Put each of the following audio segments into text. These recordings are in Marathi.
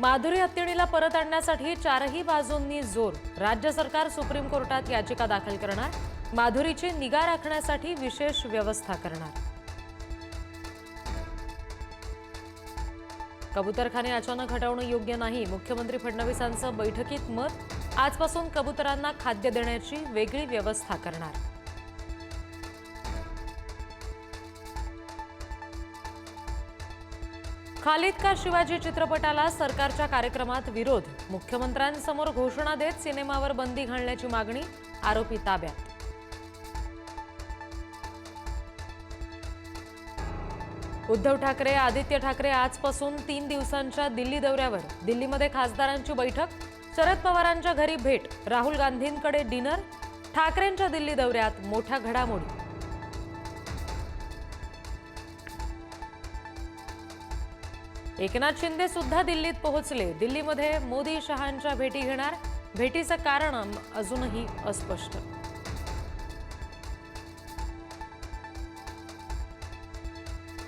माधुरी हत्तीणीला परत आणण्यासाठी चारही बाजूंनी जोर. राज्य सरकार सुप्रीम कोर्टात याचिका दाखल करणार. माधुरीची निगा राखण्यासाठी विशेष व्यवस्था करणार. कबुतरखाने अचानक हटवणं योग्य नाही. मुख्यमंत्री फडणवीसांचं बैठकीत मत. आजपासून कबुतरांना खाद्य देण्याची वेगळी व्यवस्था करणार. खालिद का शिवाजी चित्रपटाला सरकारच्या कार्यक्रमात विरोध? मुख्यमंत्र्यांसमोर घोषणा देत सिनेमावर बंदी घालण्याची मागणी? आरोपी ताब्यात. उद्धव ठाकरे आदित्य ठाकरे आजपासून तीन दिवसांच्या दिल्ली दौऱ्यावर. दिल्लीमध्ये खासदारांची बैठक? शरद पवारांच्या घरी भेट? राहुल गांधींकडे डिनर? ठाकरेंच्या दिल्ली दौऱ्यात मोठ्या घडामोडी. एकनाथ शिंदे सुद्धा दिल्लीत पोहोचले. दिल्लीमध्ये मोदी शहांच्या भेटी घेणार. भेटीचं कारण अजूनही अस्पष्ट.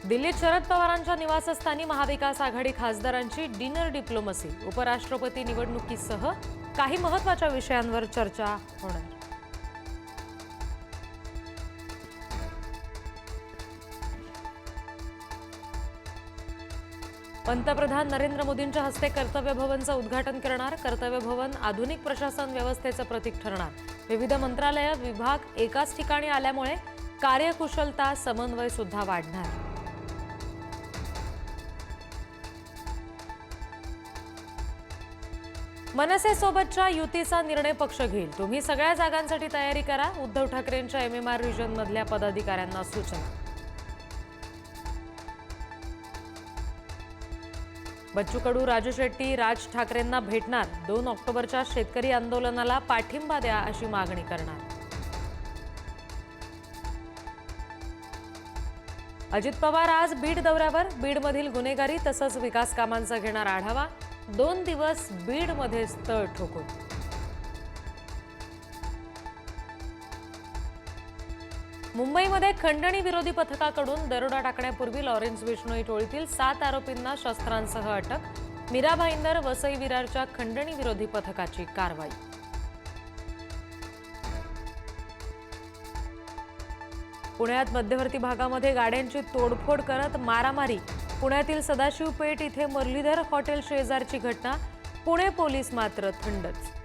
दिल्लीत शरद पवारांच्या निवासस्थानी महाविकास आघाडी खासदारांची डिनर डिप्लोमसी. उपराष्ट्रपती निवडणुकीसह काही महत्त्वाच्या विषयांवर चर्चा होणार. पंतप्रधान नरेंद्र मोदींच्या हस्ते कर्तव्य भवनचं उद्घाटन करणार. कर्तव्य भवन आधुनिक प्रशासन व्यवस्थेचं प्रतीक ठरणार. विविध मंत्रालय विभाग एकाच ठिकाणी आल्यामुळे कार्यकुशलता समन्वय सुद्धा वाढणार. मनसेसोबतच्या युतीचा निर्णय पक्ष घेईल. तुम्ही सगळ्या जागांसाठी तयारी करा. उद्धव ठाकरेंच्या एम एम आर रिजन मधल्या पदाधिकाऱ्यांना सूचना. बच्चू कडू राजू शेट्टी राज ठाकरेंना भेटणार. दोन ऑक्टोबरच्या शेतकरी आंदोलनाला पाठिंबा द्या अशी मागणी करणार. अजित पवार आज बीड दौऱ्यावर. बीडमधील गुन्हेगारी तसंच विकास कामांचा घेणार आढावा. दोन दिवस बीडमध्ये तळ ठोकून. मुंबईमध्ये खंडणी विरोधी पथकाकडून दरोडा टाकण्यापूर्वी लॉरेन्स विष्णोई टोळीतील सात आरोपींना शस्त्रांसह अटक मीरा भाईंदर वसई विरारच्या खंडणी विरोधी पथकाची कारवाई. पुण्यात मध्यवर्ती भागामध्ये गाड्यांची तोडफोड करत मारामारी. पुण्यातील सदाशिव पेठ इथे मुरलीधर हॉटेल शेजारची घटना पुणे पोलीस मात्र थंडच.